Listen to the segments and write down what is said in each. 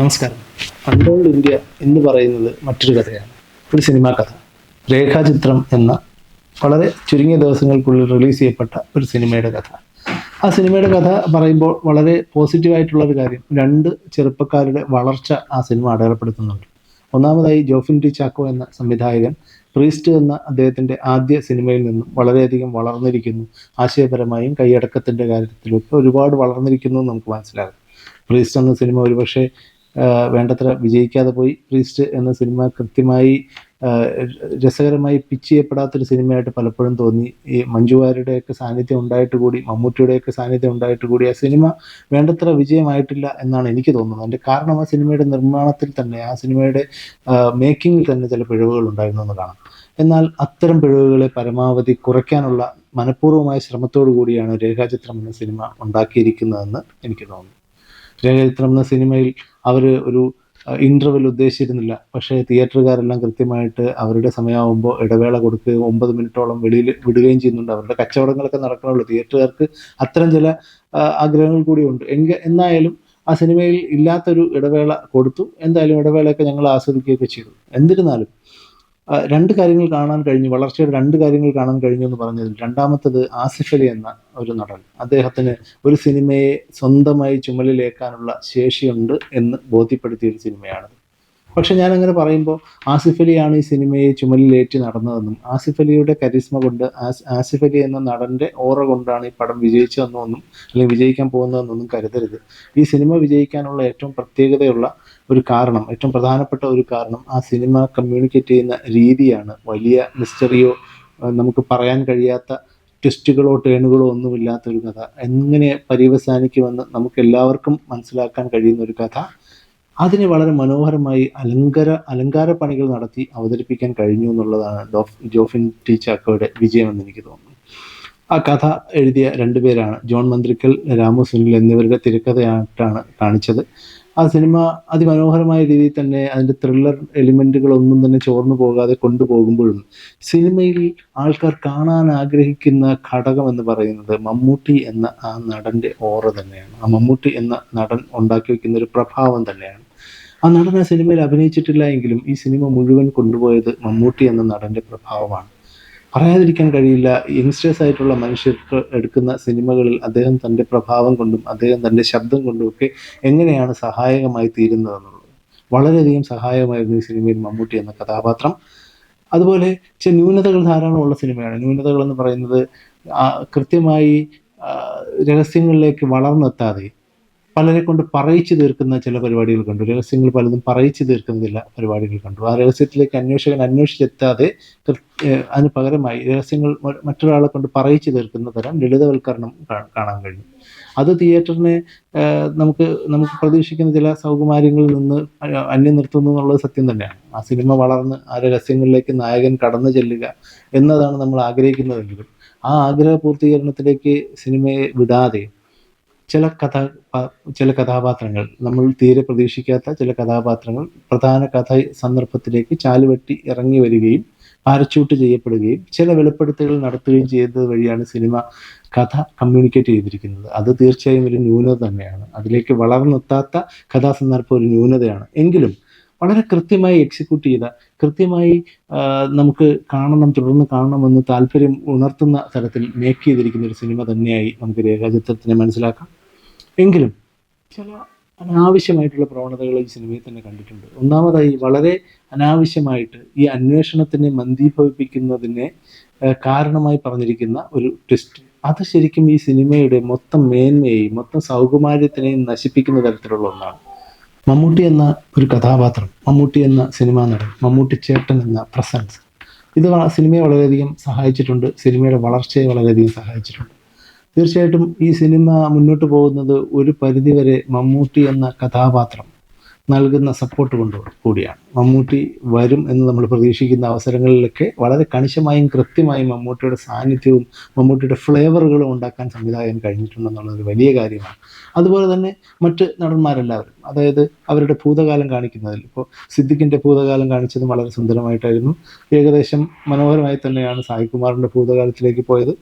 നമസ്കാരം. Untold India എന്ന് പറയുന്നത് മറ്റൊരു കഥയാണ്. ഒരു സിനിമാ കഥ. രേഖാചിത്രം എന്ന വളരെ ചുരുങ്ങിയ ദിവസങ്ങൾക്കുള്ളിൽ റിലീസ് ചെയ്യപ്പെട്ട ഒരു സിനിമയുടെ കഥ. ആ സിനിമയുടെ കഥ പറയുമ്പോൾ വളരെ പോസിറ്റീവായിട്ടുള്ള ഒരു കാര്യം. രണ്ട് ചെറുപ്പക്കാരുടെ വളർച്ച ആ സിനിമ അടയാളപ്പെടുത്തുന്നുണ്ട്. ഒന്നാമതായി ജോഫിൻ ടി ചാക്കോ എന്ന സംവിധായകൻ പ്രീസ്റ്റ് എന്ന അദ്ദേഹത്തിന്റെ ആദ്യ സിനിമയിൽ നിന്നും വളരെയധികം വളർന്നിരിക്കുന്നു. ആശയപരമായും കൈയടക്കത്തിന്റെ കാര്യത്തിലൊക്കെ ഒരുപാട് വളർന്നിരിക്കുന്നു എന്ന് നമുക്ക് മനസ്സിലാകും. പ്രീസ്റ്റ് എന്ന സിനിമ ഒരുപക്ഷെ വേണ്ടത്ര വിജയിക്കാതെ പോയി പ്രീസ്റ്റ് എന്ന സിനിമ കൃത്യമായി രസകരമായി പിച്ച് ചെയ്യപ്പെടാത്തൊരു സിനിമയായിട്ട് പലപ്പോഴും തോന്നി. ഈ മഞ്ജുവാരുടെയൊക്കെ സാന്നിധ്യം ഉണ്ടായിട്ട് കൂടി മമ്മൂട്ടിയുടെയൊക്കെ സാന്നിധ്യം ഉണ്ടായിട്ട് കൂടി ആ സിനിമ വേണ്ടത്ര വിജയമായിട്ടില്ല എന്നാണ് എനിക്ക് തോന്നുന്നത്. അതിന്റെ കാരണം ആ സിനിമയുടെ നിർമ്മാണത്തിൽ തന്നെ ആ സിനിമയുടെ മേക്കിങ്ങിൽ തന്നെ ചില പിഴവുകൾ ഉണ്ടായിരുന്നു എന്ന് കാണാം. എന്നാൽ അത്തരം പിഴവുകളെ പരമാവധി കുറയ്ക്കാനുള്ള മനഃപൂർവമായ ശ്രമത്തോടു കൂടിയാണ് രേഖാചിത്രം എന്ന സിനിമ ഉണ്ടാക്കിയിരിക്കുന്നതെന്ന് എനിക്ക് തോന്നുന്നു. രേഖാചിത്രം എന്ന സിനിമയിൽ അവർ ഒരു ഇന്റർവെൽ ഉദ്ദേശിച്ചിരുന്നില്ല. പക്ഷേ തിയേറ്ററുകാരെല്ലാം കൃത്യമായിട്ട് അവരുടെ സമയമാകുമ്പോൾ ഇടവേള കൊടുക്കുകയും ഒമ്പത് മിനിറ്റോളം വെളിയിൽ വിടുകയും ചെയ്യുന്നുണ്ട്. അവരുടെ കച്ചവടങ്ങളൊക്കെ നടക്കണമല്ലോ തിയേറ്ററുകാർക്ക് അത്തരം ചില ആഗ്രഹങ്ങൾ കൂടിയുണ്ട് എങ്കിൽ എന്നായാലും ആ സിനിമയിൽ ഇല്ലാത്തൊരു ഇടവേള കൊടുത്തു. എന്തായാലും ഇടവേളയൊക്കെ ഞങ്ങൾ ആസ്വദിക്കുകയൊക്കെ ചെയ്തു. എന്നിരുന്നാലും രണ്ട് കാര്യങ്ങൾ കാണാൻ കഴിഞ്ഞു. വളർച്ചയുടെ രണ്ട് കാര്യങ്ങൾ കാണാൻ കഴിഞ്ഞു എന്ന് പറഞ്ഞതിൽ രണ്ടാമത്തത് ആസിഫ് അലി എന്ന ഒരു നടൻ. അദ്ദേഹത്തിന് ഒരു സിനിമയെ സ്വന്തമായി ചുമലിലേക്കാനുള്ള ശേഷിയുണ്ട് എന്ന് ബോധ്യപ്പെടുത്തിയ ഒരു സിനിമയാണ് പക്ഷെ ഞാൻ അങ്ങനെ പറയുമ്പോൾ ആസിഫ് അലിയാണ് ഈ സിനിമയെ ചുമലിലേറ്റി നടന്നതെന്നും ആസിഫ് അലിയുടെ കരിസ്മ കൊണ്ട് ആസിഫ് അലി എന്ന നടന്റെ ഓറ കൊണ്ടാണ് ഈ പടം വിജയിച്ചതെന്നൊന്നും അല്ലെങ്കിൽ വിജയിക്കാൻ പോകുന്നതെന്നൊന്നും കരുതരുത്. ഈ സിനിമ വിജയിക്കാനുള്ള ഏറ്റവും പ്രത്യേകതയുള്ള ഒരു കാരണം ഏറ്റവും പ്രധാനപ്പെട്ട ഒരു കാരണം ആ സിനിമ കമ്മ്യൂണിക്കേറ്റ് ചെയ്യുന്ന രീതിയാണ്. വലിയ മിസ്റ്ററിയോ നമുക്ക് പറയാൻ കഴിയാത്ത ട്വിസ്റ്റുകളോ ടേണുകളോ ഒന്നുമില്ലാത്ത ഒരു കഥ. എങ്ങനെ പര്യവസാനിക്കുമെന്ന് നമുക്ക് എല്ലാവർക്കും മനസ്സിലാക്കാൻ കഴിയുന്ന ഒരു കഥ. അതിനെ വളരെ മനോഹരമായി അലങ്കാര അലങ്കാര പണികൾ നടത്തി അവതരിപ്പിക്കാൻ കഴിഞ്ഞു എന്നുള്ളതാണ് ഡോഫ് ജോഫിൻ ടി ചാക്കോയുടെ വിജയമെന്ന് എനിക്ക് തോന്നുന്നു. ആ കഥ എഴുതിയ രണ്ടുപേരാണ് ജോൺ മന്ത്രിക്കൽ രാമു സുനിൽ എന്നിവരുടെ തിരക്കഥയായിട്ടാണ് കാണിച്ചത്. ആ സിനിമ അതിമനോഹരമായ രീതിയിൽ തന്നെ അതിന്റെ ത്രില്ലർ എലിമെന്റുകളൊന്നും തന്നെ ചോർന്നു പോകാതെ കൊണ്ടുപോകുമ്പോഴും സിനിമയിൽ ആൾക്കാർ കാണാൻ ആഗ്രഹിക്കുന്ന ഘടകം എന്ന് പറയുന്നത് മമ്മൂട്ടി എന്ന ആ നടന്റെ ഓറ തന്നെയാണ്. ആ മമ്മൂട്ടി എന്ന നടൻ ഉണ്ടാക്കി വയ്ക്കുന്ന ഒരു പ്രഭാവം തന്നെയാണ്. ആ നടൻ ആ സിനിമയിൽ അഭിനയിച്ചിട്ടില്ല എങ്കിലും ഈ സിനിമ മുഴുവൻ കൊണ്ടുപോയത് മമ്മൂട്ടി എന്ന നടന്റെ പ്രഭാവമാണ്. പറയാതിരിക്കാൻ കഴിയില്ല യങ്സ്റ്റേഴ്സ് ആയിട്ടുള്ള മനുഷ്യർക്ക് എടുക്കുന്ന സിനിമകളിൽ അദ്ദേഹം തന്റെ പ്രഭാവം കൊണ്ടും അദ്ദേഹം തന്റെ ശബ്ദം കൊണ്ടും ഒക്കെ എങ്ങനെയാണ് സഹായകമായി തീരുന്നതെന്നുള്ളത്. വളരെയധികം സഹായമായിരുന്നു ഈ സിനിമയിൽ മമ്മൂട്ടി എന്ന കഥാപാത്രം. അതുപോലെ ചില ന്യൂനതകൾ ധാരാളം ഉള്ള സിനിമയാണ്. ന്യൂനതകൾ എന്ന് പറയുന്നത് കൃത്യമായി രഹസ്യങ്ങളിലേക്ക് വളർന്നെത്താതെ പലരെ കൊണ്ട് പറയിച്ചു തീർക്കുന്ന ചില പരിപാടികൾ കണ്ടു. രഹസ്യങ്ങൾ പലതും പറയിച്ചു തീർക്കുന്നില്ല പരിപാടികൾ കണ്ടു. ആ രഹസ്യത്തിലേക്ക് അന്വേഷകൻ അന്വേഷിച്ചെത്താതെ അതിന് പകരമായി രഹസ്യങ്ങൾ മറ്റൊരാളെ കൊണ്ട് പറയിച്ചു തീർക്കുന്ന തരം ലളിതവൽക്കരണം കാണാൻ കഴിഞ്ഞു അത് തിയേറ്ററിനെ നമുക്ക് നമുക്ക് പ്രതീക്ഷിക്കുന്ന ചില സൗകുമാര്യങ്ങളിൽ നിന്ന് അന്യം നിർത്തുന്നു എന്നുള്ളത് സത്യം തന്നെയാണ്. ആ സിനിമ വളർന്ന് ആ രഹസ്യങ്ങളിലേക്ക് നായകൻ കടന്നു ചെല്ലുക എന്നതാണ് നമ്മൾ ആഗ്രഹിക്കുന്നതെങ്കിലും ആ ആഗ്രഹ പൂർത്തീകരണത്തിലേക്ക് സിനിമയെ വിടാതെ ചില കഥ ചില കഥാപാത്രങ്ങൾ നമ്മൾ തീരെ പ്രതീക്ഷിക്കാത്ത ചില കഥാപാത്രങ്ങൾ പ്രധാന കഥ സന്ദർഭത്തിലേക്ക് ചാലുവെട്ടി ഇറങ്ങി വരികയും പാരച്ചൂട്ട് ചെയ്യപ്പെടുകയും ചില വെളിപ്പെടുത്തലുകൾ നടത്തുകയും ചെയ്തത് വഴിയാണ് സിനിമ കഥ കമ്മ്യൂണിക്കേറ്റ് ചെയ്തിരിക്കുന്നത്. അത് തീർച്ചയായും ഒരു ന്യൂനത തന്നെയാണ്. അതിലേക്ക് വളർന്നെത്താത്ത കഥാസന്ദർഭം ഒരു ന്യൂനതയാണ്. എങ്കിലും വളരെ കൃത്യമായി എക്സിക്യൂട്ട് ചെയ്ത കൃത്യമായി നമുക്ക് കാണണം തുടർന്ന് കാണണമെന്ന് താല്പര്യം ഉണർത്തുന്ന തരത്തിൽ മേക്ക് ചെയ്തിരിക്കുന്ന ഒരു സിനിമ തന്നെയായി നമുക്ക് രേഖാചിത്രത്തിനെ മനസ്സിലാക്കാം. എങ്കിലും ചില അനാവശ്യമായിട്ടുള്ള പ്രവണതകൾ ഈ സിനിമയിൽ തന്നെ കണ്ടിട്ടുണ്ട്. ഒന്നാമതായി വളരെ അനാവശ്യമായിട്ട് ഈ അന്വേഷണത്തിനെ മന്ദീഭവിപ്പിക്കുന്നതിനെ കാരണമായി പറഞ്ഞിരിക്കുന്ന ഒരു ട്വിസ്റ്റ് അത് ശരിക്കും ഈ സിനിമയുടെ മൊത്തം മേന്മയെയും മൊത്തം സൗകുമാര്യത്തിനെയും നശിപ്പിക്കുന്ന തരത്തിലുള്ള ഒന്നാണ്. മമ്മൂട്ടി എന്ന ഒരു കഥാപാത്രം മമ്മൂട്ടി എന്ന സിനിമാ നടൻ മമ്മൂട്ടി ചേട്ടൻ എന്ന പ്രസൻസ്. ഇത് സിനിമയെ വളരെയധികം സഹായിച്ചിട്ടുണ്ട്. സിനിമയുടെ വളർച്ചയെ വളരെയധികം സഹായിച്ചിട്ടുണ്ട്. തീർച്ചയായിട്ടും ഈ സിനിമ മുന്നോട്ട് പോകുന്നത് ഒരു പരിധിവരെ മമ്മൂട്ടി എന്ന കഥാപാത്രം നൽകുന്ന സപ്പോർട്ട് കൊണ്ട് കൂടിയാണ്. മമ്മൂട്ടി വരും എന്ന് നമ്മൾ പ്രതീക്ഷിക്കുന്ന അവസരങ്ങളിലൊക്കെ വളരെ കണിശമായും കൃത്യമായും മമ്മൂട്ടിയുടെ സാന്നിധ്യവും മമ്മൂട്ടിയുടെ ഫ്ലേവറുകളും ഉണ്ടാക്കാൻ സംവിധായകൻ കഴിഞ്ഞിട്ടുണ്ടെന്നുള്ളത് വലിയ കാര്യമാണ്. അതുപോലെ തന്നെ മറ്റ് നടന്മാരെല്ലാവരും അതായത് അവരുടെ ഭൂതകാലം കാണിക്കുന്നതിൽ. ഇപ്പോൾ സിദ്ദിഖിന്റെ ഭൂതകാലം കാണിച്ചതും വളരെ സുന്ദരമായിട്ടായിരുന്നു. ഏകദേശം മനോഹരമായി തന്നെയാണ് സായികുമാറിന്റെ ഭൂതകാലത്തിലേക്ക് പോയത്.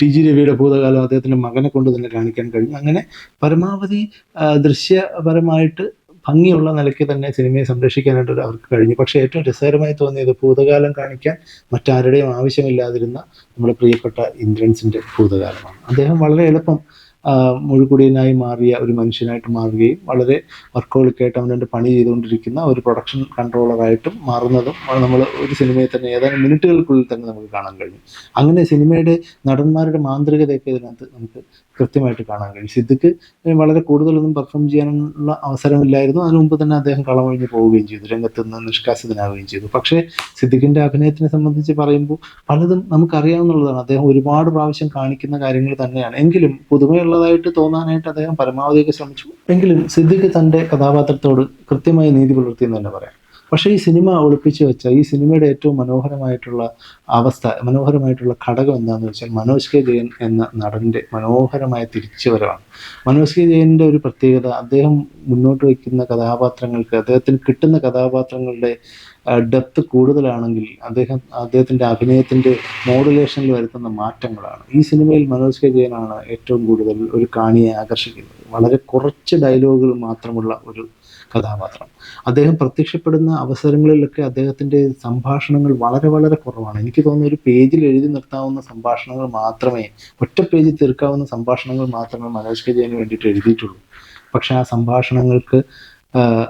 ടി ജി രവിയുടെ ഭൂതകാലം അദ്ദേഹത്തിന്റെ മകനെ കൊണ്ട് തന്നെ കാണിക്കാൻ കഴിഞ്ഞു. അങ്ങനെ പരമാവധി ദൃശ്യപരമായിട്ട് ഭംഗിയുള്ള നിലയ്ക്ക് തന്നെ സിനിമയെ സംരക്ഷിക്കാനായിട്ട് അവർക്ക് കഴിഞ്ഞു. പക്ഷേ ഏറ്റവും രസകരമായി തോന്നിയത് ഭൂതകാലം കാണിക്കാൻ മറ്റാരുടെയും ആവശ്യമില്ലാതിരുന്ന നമ്മുടെ പ്രിയപ്പെട്ട ഇന്ദ്രൻസിന്റെ ഭൂതകാലമാണ്. അദ്ദേഹം വളരെ എളുപ്പം ആ, മുഴുകുടിയനായി മാറിയ ഒരു മനുഷ്യനായിട്ട് മാറുകയും വളരെ വർക്കോളിക്കായിട്ട് അവനവന്റെ പണി ചെയ്തുകൊണ്ടിരിക്കുന്ന ഒരു പ്രൊഡക്ഷൻ കൺട്രോളറായിട്ടും മാറുന്നതും നമ്മൾ ഒരു സിനിമയിൽ തന്നെ ഏതാനും മിനിറ്റുകൾക്കുള്ളിൽ തന്നെ നമുക്ക് കാണാൻ കഴിഞ്ഞു അങ്ങനെ സിനിമയുടെ നടന്മാരുടെ മാന്ത്രികതയൊക്കെ ഇതിനകത്ത് നമുക്ക് കൃത്യമായിട്ട് കാണാൻ കഴിയും. സിദ്ദിഖ് വളരെ കൂടുതലൊന്നും പെർഫോം ചെയ്യാനുള്ള അവസരമില്ലായിരുന്നു. അതിനു മുമ്പ് തന്നെ അദ്ദേഹം കളമൊഴിഞ്ഞ് പോവുകയും ചെയ്തു. രംഗത്ത് നിന്ന് നിഷ്കാസിതനാവുകയും ചെയ്തു. പക്ഷേ സിദ്ദിഖിന്റെ അഭിനയത്തിനെ സംബന്ധിച്ച് പറയുമ്പോൾ പലതും നമുക്കറിയാവുന്നതാണ്. അദ്ദേഹം ഒരുപാട് പ്രാവശ്യം കാണിക്കുന്ന കാര്യങ്ങൾ തന്നെയാണ്. എങ്കിലും പുതുമയുള്ളതായിട്ട് തോന്നാനായിട്ട് അദ്ദേഹം പരമാവധിയൊക്കെ ശ്രമിച്ചു. എങ്കിലും സിദ്ദിഖ് തന്റെ കഥാപാത്രത്തോട് കൃത്യമായി നീതി പുലർത്തി എന്ന് തന്നെ പറയാം. പക്ഷേ ഈ സിനിമ ഒളിപ്പിച്ചു വെച്ച ഈ സിനിമയുടെ ഏറ്റവും മനോഹരമായിട്ടുള്ള അവസ്ഥ മനോഹരമായിട്ടുള്ള ഘടകം എന്താണെന്ന് വെച്ചാൽ മനോജ് കെ ജയൻ എന്ന നടന്റെ മനോഹരമായ തിരിച്ചുവരവാണ്. മനോജ് കെ ജയന്റെ ഒരു പ്രത്യേകത അദ്ദേഹം മുന്നോട്ട് വയ്ക്കുന്ന കഥാപാത്രങ്ങൾക്ക് അദ്ദേഹത്തിന് കിട്ടുന്ന കഥാപാത്രങ്ങളുടെ ഡെപ്ത് കൂടുതലാണെങ്കിൽ അദ്ദേഹം അദ്ദേഹത്തിന്റെ അഭിനയത്തിന്റെ മോഡുലേഷനിൽ വരുത്തുന്ന മാറ്റങ്ങളാണ്. ഈ സിനിമയിൽ മനോജ് കെ ജയനാണ് ഏറ്റവും കൂടുതൽ ഒരു കാണിയെ ആകർഷിക്കുന്നത്. വളരെ കുറച്ച് ഡയലോഗുകൾ മാത്രമുള്ള ഒരു കഥാപാത്രം. അദ്ദേഹം പ്രത്യക്ഷപ്പെടുന്ന അവസരങ്ങളിലൊക്കെ അദ്ദേഹത്തിന്റെ സംഭാഷണങ്ങൾ വളരെ വളരെ കുറവാണ്. എനിക്ക് തോന്നുന്നു ഒരു പേജിൽ എഴുതി നിർത്താവുന്ന സംഭാഷണങ്ങൾ മാത്രമേ ഒറ്റ പേജിൽ തീർക്കാവുന്ന സംഭാഷണങ്ങൾ മാത്രമേ മനോജ് കെ ജയന് വേണ്ടിയിട്ട് എഴുതിയിട്ടുള്ളൂ. പക്ഷേ ആ സംഭാഷണങ്ങൾക്ക്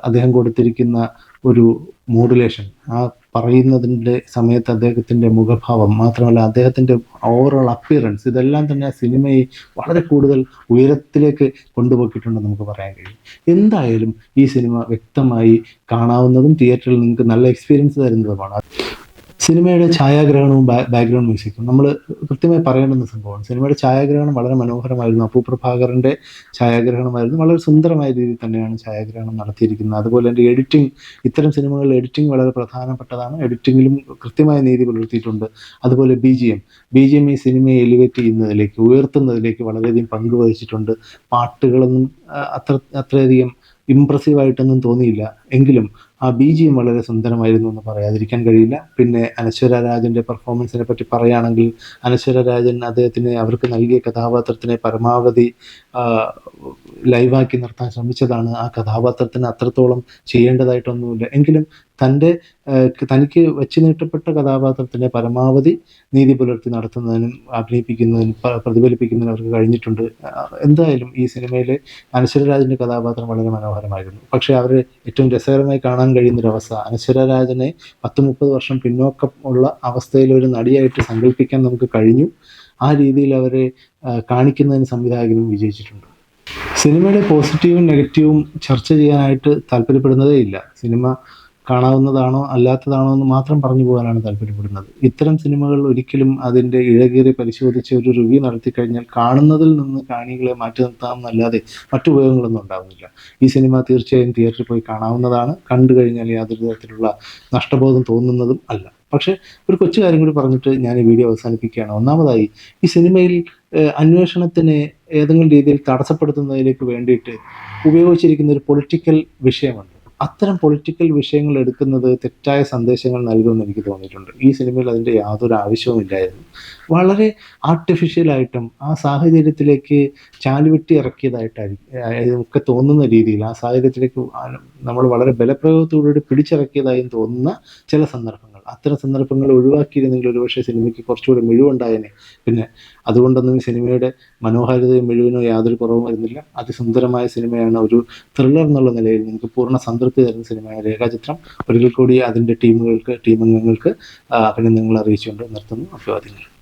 അദ്ദേഹം കൊടുത്തിരിക്കുന്ന ഒരു മോഡുലേഷൻ ആ പറയുന്നതിന്റെ സമയത്ത് അദ്ദേഹത്തിന്റെ മുഖഭാവം മാത്രമല്ല അദ്ദേഹത്തിന്റെ ഓവറോൾ അപ്പിയറൻസ് ഇതെല്ലാം തന്നെ ആ സിനിമയെ വളരെ കൂടുതൽ ഉയരത്തിലേക്ക് കൊണ്ടുപോയിട്ടുണ്ടെന്ന് നമുക്ക് പറയാൻ കഴിയും. എന്തായാലും ഈ സിനിമ വ്യക്തമായി കാണാവുന്നതും തിയേറ്ററിൽ നിങ്ങൾക്ക് നല്ല എക്സ്പീരിയൻസ് തരുന്നതുമാണ്. സിനിമയുടെ ഛായാഗ്രഹണവും ബാക്ക്ഗ്രൗണ്ട് മ്യൂസിക്കും നമ്മൾ കൃത്യമായി പറയേണ്ടുന്ന സംഭവമാണ്. സിനിമയുടെ ഛായാഗ്രഹണം വളരെ മനോഹരമായിരുന്നു. അപ്പു പ്രഭാകറിന്റെ ഛായാഗ്രഹണമായിരുന്നു. വളരെ സുന്ദരമായ രീതിയിൽ തന്നെയാണ് ഛായാഗ്രഹണം നടത്തിയിരിക്കുന്നത്. അതുപോലെ തന്നെ എഡിറ്റിംഗ് ഇത്തരം സിനിമകളിൽ എഡിറ്റിംഗ് വളരെ പ്രധാനപ്പെട്ടതാണ്. എഡിറ്റിങ്ങിലും കൃത്യമായ നീതി പുലർത്തിയിട്ടുണ്ട്. അതുപോലെ B G M. B G M ഈ സിനിമയെ എലിവേറ്റ് ചെയ്യുന്നതിലേക്ക് ഉയർത്തുന്നതിലേക്ക് വളരെയധികം പങ്ക് വഹിച്ചിട്ടുണ്ട്. പാട്ടുകളൊന്നും അത്ര അത്രയധികം ഇമ്പ്രസീവായിട്ടൊന്നും തോന്നിയില്ല. എങ്കിലും ആ ബി ജി എം വളരെ സുന്ദരമായിരുന്നു എന്ന് പറയാതിരിക്കാൻ കഴിയില്ല. പിന്നെ അനശ്വര രാജന്റെ പെർഫോമൻസിനെ പറ്റി പറയുകയാണെങ്കിൽ അനശ്വര രാജൻ അദ്ദേഹത്തിന് അവർക്ക് നൽകിയ കഥാപാത്രത്തിനെ പരമാവധി ലൈവാക്കി നിർത്താൻ ശ്രമിച്ചതാണ്. ആ കഥാപാത്രത്തിന് അത്രത്തോളം ചെയ്യേണ്ടതായിട്ടൊന്നുമില്ല. എങ്കിലും തന്റെ തനിക്ക് വെച്ച് നീട്ടപ്പെട്ട കഥാപാത്രത്തിനെ പരമാവധി നീതി പുലർത്തി നടത്തുന്നതിനും അഭിനയിപ്പിക്കുന്നതിനും പ്രതിഫലിപ്പിക്കുന്നതിനും അവർക്ക് കഴിഞ്ഞിട്ടുണ്ട്. എന്തായാലും ഈ സിനിമയിലെ അനശ്വരരാജന്റെ കഥാപാത്രം വളരെ മനോഹരമായിരുന്നു. പക്ഷേ അവർ ഏറ്റവും രസകരമായി കാണാൻ കഴിയുന്നൊരവസ്ഥ. അനശ്വരരാജനെ പത്ത് മുപ്പത് വർഷം പിന്നോക്കം ഉള്ള അവസ്ഥയിൽ ഒരു നടിയായിട്ട് സങ്കല്പിക്കാൻ നമുക്ക് കഴിഞ്ഞു. ആ രീതിയിൽ അവരെ കാണിക്കുന്നതിന് സംവിധായകനും വിജയിച്ചിട്ടുണ്ട്. സിനിമയുടെ പോസിറ്റീവും നെഗറ്റീവും ചർച്ച ചെയ്യാനായിട്ട് താല്പര്യപ്പെടുന്നതേ ഇല്ല സിനിമ കാണാവുന്നതാണോ അല്ലാത്തതാണോ എന്ന് മാത്രം പറഞ്ഞു പോകാനാണ് താല്പര്യപ്പെടുന്നത്. ഇത്തരം സിനിമകൾ ഒരിക്കലും അതിന്റെ ഇഴകേറി പരിശോധിച്ച് ഒരു റിവ്യൂ നടത്തി കഴിഞ്ഞാൽ കാണുന്നതിൽ നിന്ന് കാണികളെ മാറ്റി നിർത്താമെന്നല്ലാതെ മറ്റു ഉപയോഗങ്ങളൊന്നും ഉണ്ടാവുന്നില്ല. ഈ സിനിമ തീർച്ചയായും തിയേറ്ററിൽ പോയി കാണാവുന്നതാണ്. കണ്ടു കഴിഞ്ഞാൽ യാതൊരു തരത്തിലുള്ള നഷ്ടബോധം തോന്നുന്നതും അല്ല. പക്ഷേ ഒരു കൊച്ചു കാര്യം കൂടി പറഞ്ഞിട്ട് ഞാൻ ഈ വീഡിയോ അവസാനിപ്പിക്കുകയാണ്. ഒന്നാമതായി ഈ സിനിമയിൽ അന്വേഷണത്തിന് ഏതെങ്കിലും രീതിയിൽ തടസ്സപ്പെടുത്തുന്നതിലേക്ക് വേണ്ടിയിട്ട് ഉപയോഗിച്ചിരിക്കുന്ന ഒരു പൊളിറ്റിക്കൽ വിഷയമുണ്ട്. അത്തരം പൊളിറ്റിക്കൽ വിഷയങ്ങൾ എടുക്കുന്നത് തെറ്റായ സന്ദേശങ്ങൾ നൽകുമെന്ന് എനിക്ക് തോന്നിയിട്ടുണ്ട്. ഈ സിനിമയിൽ അതിന്റെ യാതൊരു ആവശ്യവുമില്ലായിരുന്നു വളരെ ആർട്ടിഫിഷ്യലായിട്ടും ആ സാഹചര്യത്തിലേക്ക് ചാലുവെട്ടി ഇറക്കിയതായിട്ടായിരിക്കും ഒക്കെ തോന്നുന്ന രീതിയിൽ ആ സാഹചര്യത്തിലേക്ക് നമ്മൾ വളരെ ബലപ്രയോഗത്തോടുകൂടി പിടിച്ചിറക്കിയതായും തോന്നുന്ന ചില സന്ദർഭങ്ങൾ. അത്തരം സന്ദർഭങ്ങൾ ഒഴിവാക്കിയിരുന്നെങ്കിൽ ഒരുപക്ഷെ സിനിമയ്ക്ക് കുറച്ചുകൂടി മിഴിവുണ്ടായേനെ. പിന്നെ അതുകൊണ്ടൊന്നും ഈ സിനിമയുടെ മനോഹാരിതയും മിഴിവിനോ യാതൊരു കുറവും വരുന്നില്ല. അതിസുന്ദരമായ സിനിമയാണ് ഒരു ത്രില്ലർ എന്നുള്ള നിലയിൽ നിങ്ങൾക്ക് പൂർണ സംതൃപ്തി തരുന്ന സിനിമയാണ് രേഖാചിത്രം. ഒരിക്കൽ കൂടി അതിന്റെ ടീമുകൾക്ക് ടീം അംഗങ്ങൾക്ക് ആ, അഭിനന്ദനങ്ങൾ അറിയിച്ചുകൊണ്ട് നിർത്തുന്നു. അഭിവാദ്യങ്ങൾ.